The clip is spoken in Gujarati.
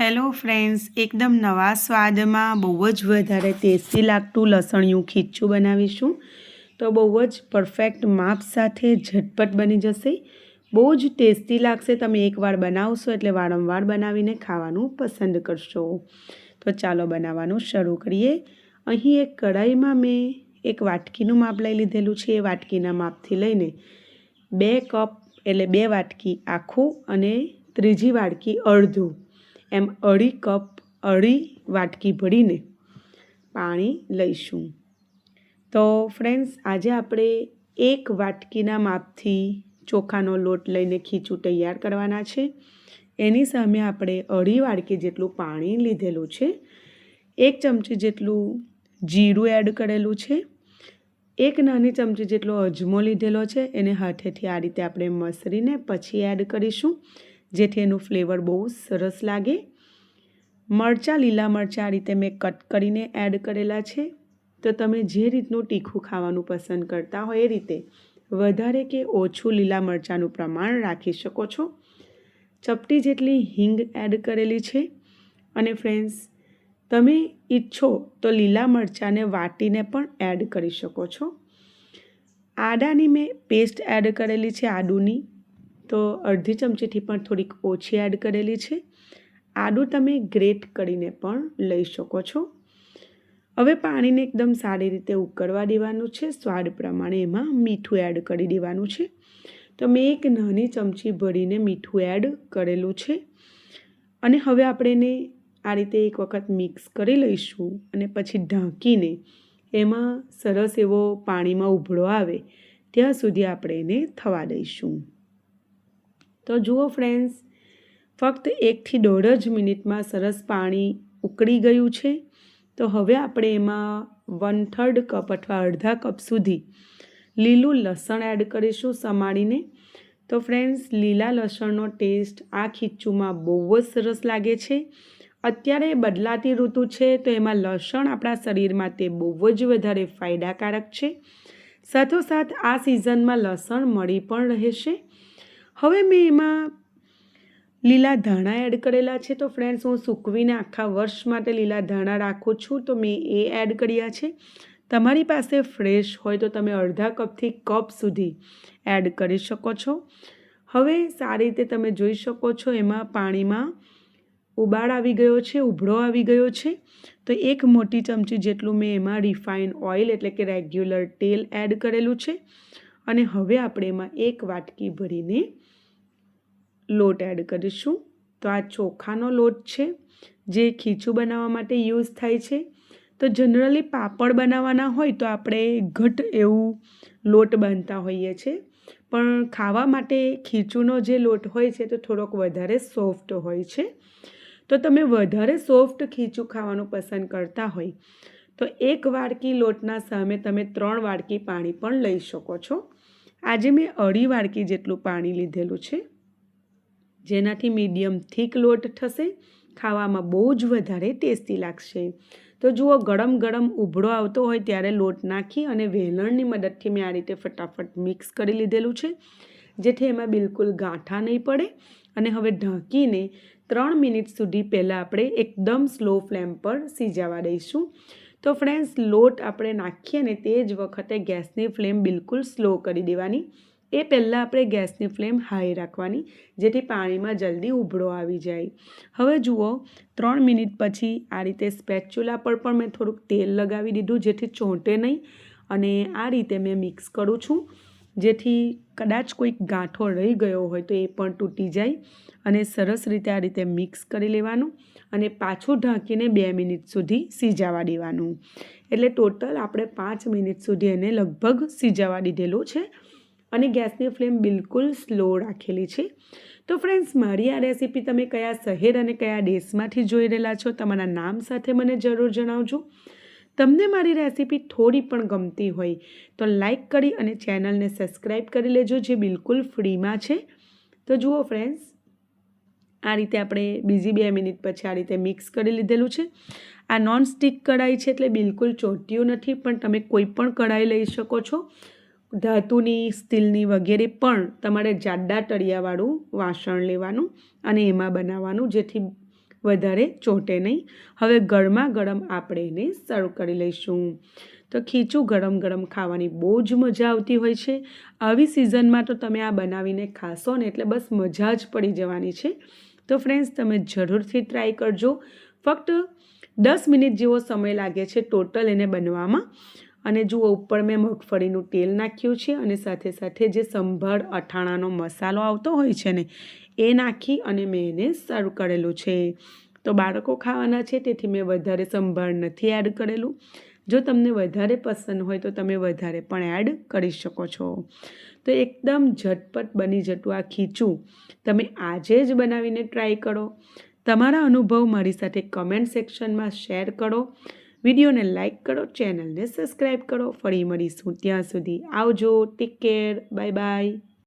હેલો ફ્રેન્ડ્સ, એકદમ નવા સ્વાદમાં બહુ જ વધારે ટેસ્ટી લાગતું લસણિયું ખીચું બનાવીશું. તો બહુ જ પરફેક્ટ માપ સાથે ઝટપટ બની જશે. બહુ જ ટેસ્ટી લાગશે તમે એકવાર બનાવશો એટલે વારંવાર બનાવીને ખાવાનું પસંદ કરશો. તો ચાલો બનાવવાનું શરૂ કરીએ. અહીં એક કઢાઈમાં મેં એક વાટકીનું માપ લઈ લીધેલું છે. એ વાટકીના માપથી લઈને બે કપ એટલે બે વાટકી આખું અને ત્રીજી વાટકી અડધું. એમ અઢી કપ અઢી વાટકી ભરીને પાણી લઈશું. તો ફ્રેન્ડ્સ આજે આપણે એક વાટકીના માપથી ચોખાનો લોટ લઈને ખીચું તૈયાર કરવાના છે. એની સામે આપણે અઢી વાટકી જેટલું પાણી લીધેલું છે. એક ચમચી જેટલું જીરું એડ કરેલું છે. એક નાની ચમચી જેટલો અજમો લીધેલો છે. એને હાથેથી આ રીતે આપણે મસરીને પછી એડ કરીશું. જેથી એનું ફ્લેવર બહુ સરસ લાગે. મરચાં, લીલા મરચાં આ રીતે મેં કટ કરીને એડ કરેલા છે. તો તમે જે રીતનું તીખું ખાવાનું પસંદ કરતા હોય એ રીતે વધારે કે ઓછું લીલા મરચાંનું પ્રમાણ રાખી શકો છો. ચપટી જેટલી હિંગ એડ કરેલી છે. અને ફ્રેન્ડ્સ, તમે ઈચ્છો તો લીલા મરચાંને વાટીને પણ એડ કરી શકો છો. આદાની મેં પેસ્ટ એડ કરેલી છે આદુની. તો અડધી ચમચીથી પણ થોડીક ઓછી એડ કરેલી છે. આદું તમે ગ્રેટ કરીને પણ લઈ શકો છો. હવે પાણીને એકદમ સારી રીતે ઉકળવા દેવાનું છે. સ્વાદ પ્રમાણે એમાં મીઠું એડ કરી દેવાનું છે. તો મેં એક નાની ચમચી ભરીને મીઠું એડ કરેલું છે. અને હવે આપણે એને આ રીતે એક વખત મિક્સ કરી લઈશું અને પછી ઢાંકીને એમાં સરસ એવો પાણીમાં ઉભળો આવે, ત્યાં સુધી આપણે એને થવા દઈશું. તો જુઓ ફ્રેન્ડ્સ ફક્ત એકથી દોઢ જ મિનિટમાં સરસ પાણી ઉકળી ગયું છે. તો હવે આપણે એમાં વન થર્ડ કપ અથવા અડધા કપ સુધી લીલું લસણ એડ કરીશું સમાડીને તો ફ્રેન્ડ્સ લીલા લસણનો ટેસ્ટ આ ખીચુમાં બહુ જ સરસ લાગે છે. અત્યારે બદલાતી ઋતુ છે, તો એમાં લસણ આપણા શરીર માટે બહુ જ વધારે ફાયદાકારક છે. સાથોસાથ આ સિઝનમાં લસણ મળી પણ રહેશે. હવે મેં એમાં લીલા ધાણા એડ કરેલા છે. તો ફ્રેન્ડ્સ હું સૂકવીને આખા વર્ષ માટે લીલા ધાણા રાખું છું. તો મેં એ એડ કર્યા છે. તમારી પાસે ફ્રેશ હોય તો તમે અડધા કપથી કપ સુધી એડ કરી શકો છો. હવે સારી રીતે તમે જોઈ શકો છો, એમાં પાણીમાં ઉબાળ આવી ગયો છે, ઉભળો આવી ગયો છે. તો એક મોટી ચમચી જેટલું મેં એમાં રિફાઇન ઓઇલ એટલે કે રેગ્યુલર તેલ એડ કરેલું છે. અને હવે આપણે એમાં એક વાટકી ભરીને લોટ એડ કરીશું. તો આ ચોખાનો લોટ છે, જે ખીચું બનાવવા માટે યુઝ થાય છે. તો જનરલી પાપડ બનાવવાના હોય તો આપણે ઘટ એવું લોટ બાંધતા હોઈએ છીએ. પણ ખાવા માટે ખીચુંનો જે લોટ હોય છે તો થોડોક વધારે સોફ્ટ હોય છે. તો તમે વધારે સોફ્ટ ખીચું ખાવાનું પસંદ કરતા હોય, તો એક વાડકી લોટના સામે તમે ત્રણ વાડકી પાણી પણ લઈ શકો છો. આજે મેં અઢી વાડકી જેટલું પાણી લીધેલું છે. જેનાથી મીડિયમ થીક લોટ થશે, ખાવામાં બહુ જ વધારે ટેસ્ટી લાગશે. તો જુઓ, ગરમ ગરમ ઉભળો આવતો હોય ત્યારે લોટ નાખી અને વેલણની મદદથી મેં આ રીતે ફટાફટ મિક્સ કરી લીધેલું છે, જેથી એમાં બિલકુલ ગાંઠા નહીં પડે. અને હવે ઢાંકીને ત્રણ મિનિટ સુધી પહેલાં આપણે એકદમ સ્લો ફ્લેમ પર સીજાવા દઈશું. તો ફ્રેન્ડ્સ, લોટ આપણે નાખીએ ને તે જ વખતે ગેસની ફ્લેમ બિલકુલ સ્લો કરી દેવાની. એ પહેલાં આપણે ગેસની ફ્લેમ હાઈ રાખવાની, જેથી પાણીમાં જલ્દી ઉભળો આવી જાય. હવે જુઓ, ત્રણ મિનિટ પછી આ રીતે સ્પેચ્યુલા પર પણ મેં થોડુંક તેલ લગાવી દીધું, જેથી ચોંટે નહીં. અને આ રીતે મેં મિક્સ કરું છું, જેથી કદાચ કોઈક ગાંઠો રહી ગયો હોય તો એ પણ તૂટી જાય. અને સરસ રીતે આ રીતે મિક્સ કરી લેવાનું અને પાછું ઢાંકીને બે મિનિટ સુધી સીજાવા દેવાનું. એટલે ટોટલ આપણે પાંચ મિનિટ સુધી એને લગભગ સીજાવા દીધેલું છે. અને ગેસની ફ્લેમ બિલકુલ સ્લો રાખેલી છે. તો ફ્રેન્ડ્સ, મારી આ રેસીપી તમે કયા શહેર અને કયા દેશમાંથી જોઈ રહેલા છો તમારા નામ સાથે મને જરૂર જણાવજો. તમને મારી રેસીપી થોડી પણ ગમતી હોય તો લાઈક કરી અને ચેનલને સબસ્ક્રાઈબ કરી લેજો જે બિલકુલ ફ્રીમાં છે. તો જુઓ ફ્રેન્ડ્સ, આ રીતે આપણે બીજી બે મિનિટ પછી આ રીતે મિક્સ કરી લીધેલું છે. આ નોન સ્ટિક કઢાઈ છે એટલે બિલકુલ ચોટ્યું નથી, પણ તમે કોઈ પણ કઢાઈ લઈ શકો છો. ધાતુની, સ્ટીલની વગેરે પણ તમારે જાડા તળિયાવાળું વાસણ લેવાનું અને એમાં બનાવવાનું જેથી વધારે ચોટે નહીં. હવે ગરમા ગરમ આપણે એને સર્વ કરી લઈશું. તો ખીચું ગરમ ગરમ ખાવાની બહુ જ મજા આવતી હોય છે. આવી સિઝનમાં તો તમે આ બનાવીને ખાશો ને એટલે બસ મજા જ પડી જવાની છે. તો ફ્રેન્ડ્સ તમે જરૂરથી ટ્રાય કરજો. ફક્ત દસ મિનિટ જેવો સમય લાગે છે ટોટલ એને બનવામાં. અને જુઓ, ઉપર મેં મગફળીનું તેલ નાખ્યું છે અને સાથે સાથે જે સંભાળ અઠાણાનો મસાલો આવતો હોય છે ને, એ નાખી અને મેં એને સર્વ કરેલું છે. તો બાળકો ખાવાના છે, તેથી મેં વધારે સંભાળ નથી એડ કરેલું. જો તમને વધારે પસંદ હોય, તો તમે વધારે પણ એડ કરી શકો છો. તો એકદમ ઝટપટ બની જતું આ ખીચું. તમે આજે જ બનાવીને ટ્રાય કરો. તમારા અનુભવ મારી સાથે કમેન્ટ સેક્શનમાં શેર કરો. વિડીયોને લાઇક કરો, ચેનલને સબસ્ક્રાઈબ કરો. ફરી મળીશું ત્યાં સુધી આવજો. Take care. Bye bye.